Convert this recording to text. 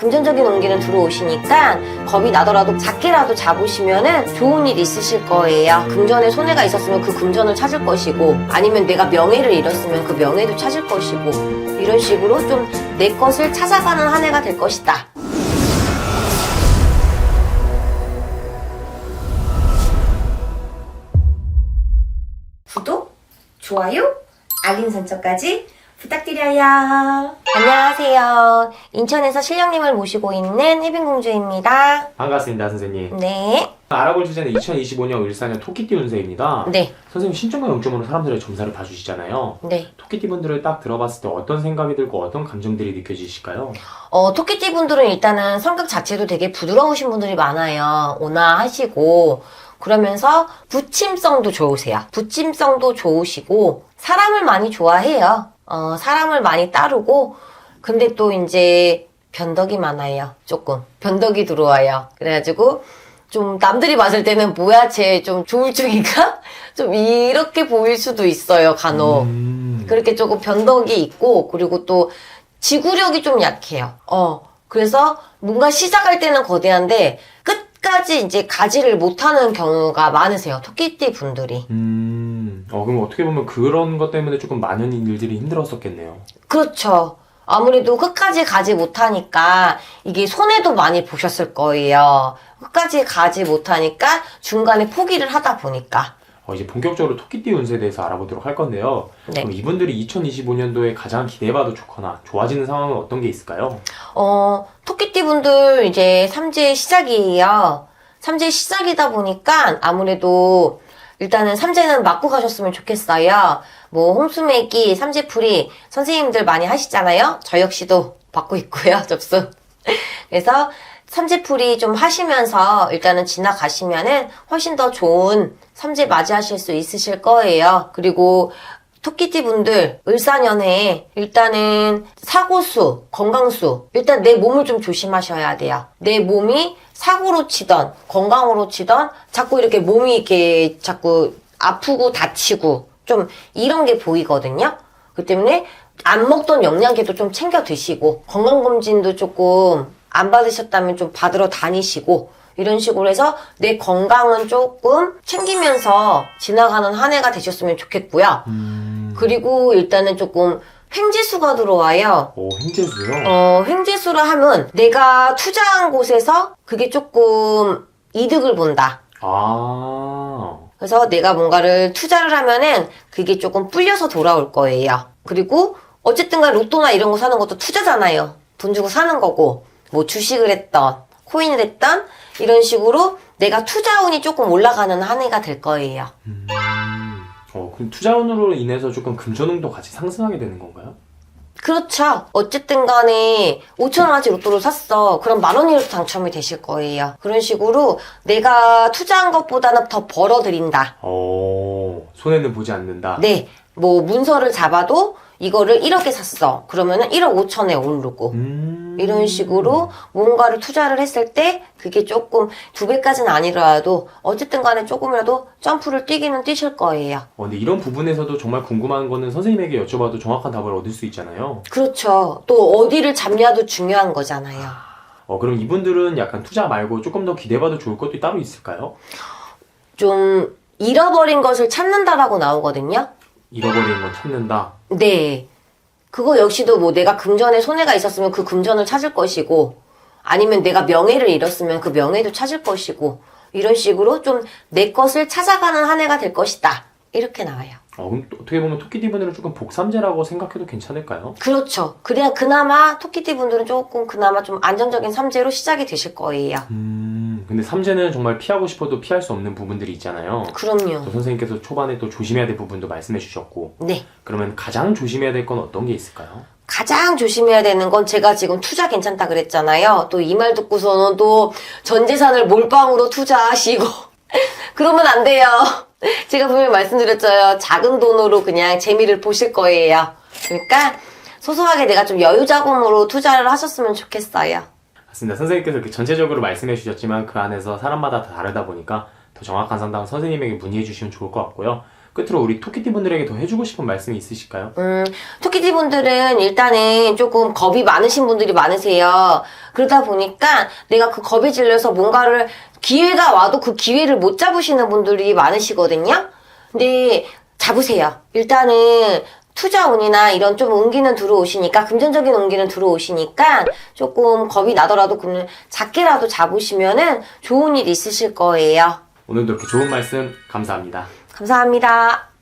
금전적인 온기는 들어오시니까 겁이 나더라도 작게라도 잡으시면은 좋은 일 있으실 거예요. 금전에 손해가 있었으면 그 금전을 찾을 것이고 아니면 내가 명예를 잃었으면 그 명예도 찾을 것이고 이런 식으로 좀 내 것을 찾아가는 한 해가 될 것이다. 구독, 좋아요, 알림 설정까지 부탁드려요. 안녕하세요. 인천에서 신령님을 모시고 있는 혜빈공주입니다. 반갑습니다, 선생님. 네. 알아볼 주제는 2025년 을사년 토끼띠 운세입니다. 네. 선생님 신점과 영점으로 사람들의 점사를 봐주시잖아요. 네. 토끼띠 분들을 딱 들어봤을 때 어떤 생각이 들고 어떤 감정들이 느껴지실까요? 어, 토끼띠 분들은 일단은 성격 자체도 되게 부드러우신 분들이 많아요. 온화하시고, 그러면서 부침성도 좋으세요. 부침성도 좋으시고, 사람을 많이 좋아해요. 어, 사람을 많이 따르고, 근데 또 이제 변덕이 많아요. 조금. 변덕이 들어와요. 그래가지고, 좀 남들이 봤을 때는 뭐야, 쟤 좀 조울증인가? 좀 이렇게 보일 수도 있어요, 간혹. 음, 그렇게 조금 변덕이 있고 그리고 또 지구력이 좀 약해요. 어 그래서 뭔가 시작할 때는 거대한데 끝까지 이제 가지를 못하는 경우가 많으세요. 토끼띠 분들이. 음, 어, 그럼 어떻게 보면 그런 것 때문에 조금 많은 일들이 힘들었었겠네요. 그렇죠. 아무래도 끝까지 가지 못하니까 이게 손해도 많이 보셨을 거예요. 끝까지 가지 못하니까 중간에 포기를 하다 보니까. 어, 이제 본격적으로 토끼띠 운세에 대해서 알아보도록 할 건데요. 네. 그럼 이분들이 2025년도에 가장 기대해봐도 좋거나 좋아지는 상황은 어떤 게 있을까요? 어, 토끼띠 분들 이제 삼재 시작이에요. 삼재 시작이다 보니까 아무래도 일단은 삼재는 맞고 가셨으면 좋겠어요. 뭐 홍수매기, 삼재풀이 선생님들 많이 하시잖아요. 저 역시도 받고 있고요. 접수. 그래서 삼재풀이 좀 하시면서 일단은 지나가시면은 훨씬 더 좋은 삼재 맞이하실 수 있으실 거예요. 그리고 토끼띠 분들 을사년에 일단은 사고수, 건강수 일단 내 몸을 좀 조심하셔야 돼요. 내 몸이 사고로 치던 건강으로 치던 자꾸 이렇게 몸이 이렇게 자꾸 아프고 다치고 좀 이런 게 보이거든요. 그 때문에 안 먹던 영양제도 좀 챙겨 드시고 건강검진도 조금 안 받으셨다면 좀 받으러 다니시고 이런 식으로 해서 내 건강은 조금 챙기면서 지나가는 한 해가 되셨으면 좋겠고요. 음, 그리고 일단은 조금 횡재수가 들어와요. 오, 횡재수요? 어, 횡재수를 하면 내가 투자한 곳에서 그게 조금 이득을 본다. 아, 그래서 내가 뭔가를 투자를 하면은 그게 조금 불려서 돌아올 거예요. 그리고 어쨌든간 로또나 이런 거 사는 것도 투자잖아요. 돈 주고 사는 거고, 뭐 주식을 했던, 코인을 했던, 이런 식으로 내가 투자운이 조금 올라가는 한 해가 될 거예요. 음, 어, 그럼 투자운으로 인해서 조금 금전운도 같이 상승하게 되는 건가요? 그렇죠. 어쨌든 간에 5천원어치 로또를 샀어. 그럼 만 원이라도 당첨이 되실 거예요. 그런 식으로 내가 투자한 것보다는 더 벌어들인다. 어, 손해는 보지 않는다. 네. 뭐 문서를 잡아도 이거를 1억에 샀어. 그러면은 1억 5천에 오르고. 음, 이런 식으로 뭔가를 투자를 했을 때 그게 조금 두 배까지는 아니더라도 어쨌든 간에 조금이라도 점프를 뛰기는 뛰실 거예요. 어, 근데 이런 부분에서도 정말 궁금한 거는 선생님에게 여쭤봐도 정확한 답을 얻을 수 있잖아요. 그렇죠. 또 어디를 잡냐도 중요한 거잖아요. 어, 그럼 이분들은 약간 투자 말고 조금 더 기대봐도 좋을 것도 따로 있을까요? 좀 잃어버린 것을 찾는다라고 나오거든요. 잃어버린 건 찾는다. 네. 그거 역시도 뭐 내가 금전에 손해가 있었으면 그 금전을 찾을 것이고 아니면 내가 명예를 잃었으면 그 명예도 찾을 것이고 이런 식으로 좀 내 것을 찾아가는 한 해가 될 것이다. 이렇게 나와요. 어, 그럼 또 어떻게 보면 토끼띠 분들은 조금 복삼재라고 생각해도 괜찮을까요? 그렇죠. 그래야 그나마 토끼띠 분들은 조금 그나마 좀 안정적인 삼재로 시작이 되실 거예요. 음, 근데 삼재는 정말 피하고 싶어도 피할 수 없는 부분들이 있잖아요. 그럼요. 또 선생님께서 초반에 또 조심해야 될 부분도 말씀해 주셨고, 네. 그러면 가장 조심해야 될 건 어떤 게 있을까요? 가장 조심해야 되는 건 제가 지금 투자 괜찮다 그랬잖아요. 또 이 말 듣고서는 또 전 재산을 몰빵으로 투자하시고 그러면 안 돼요. 제가 분명히 말씀드렸죠. 작은 돈으로 그냥 재미를 보실 거예요. 그러니까 소소하게 내가 좀 여유 자금으로 투자를 하셨으면 좋겠어요. 맞습니다. 선생님께서 이렇게 전체적으로 말씀해 주셨지만 그 안에서 사람마다 다 다르다 보니까 더 정확한 상담은 선생님에게 문의해 주시면 좋을 것 같고요. 끝으로 우리 토끼띠 분들에게 더 해주고 싶은 말씀이 있으실까요? 음, 토끼띠 분들은 일단은 조금 겁이 많으신 분들이 많으세요. 그러다 보니까 내가 그 겁에 질려서 뭔가를 기회가 와도 그 기회를 못 잡으시는 분들이 많으시거든요. 근데 잡으세요. 일단은 투자 운이나 이런 좀 운기는 들어오시니까 금전적인 운기는 들어오시니까 조금 겁이 나더라도 그냥 작게라도 잡으시면은 좋은 일 있으실 거예요. 오늘도 이렇게 좋은 말씀 감사합니다. 감사합니다.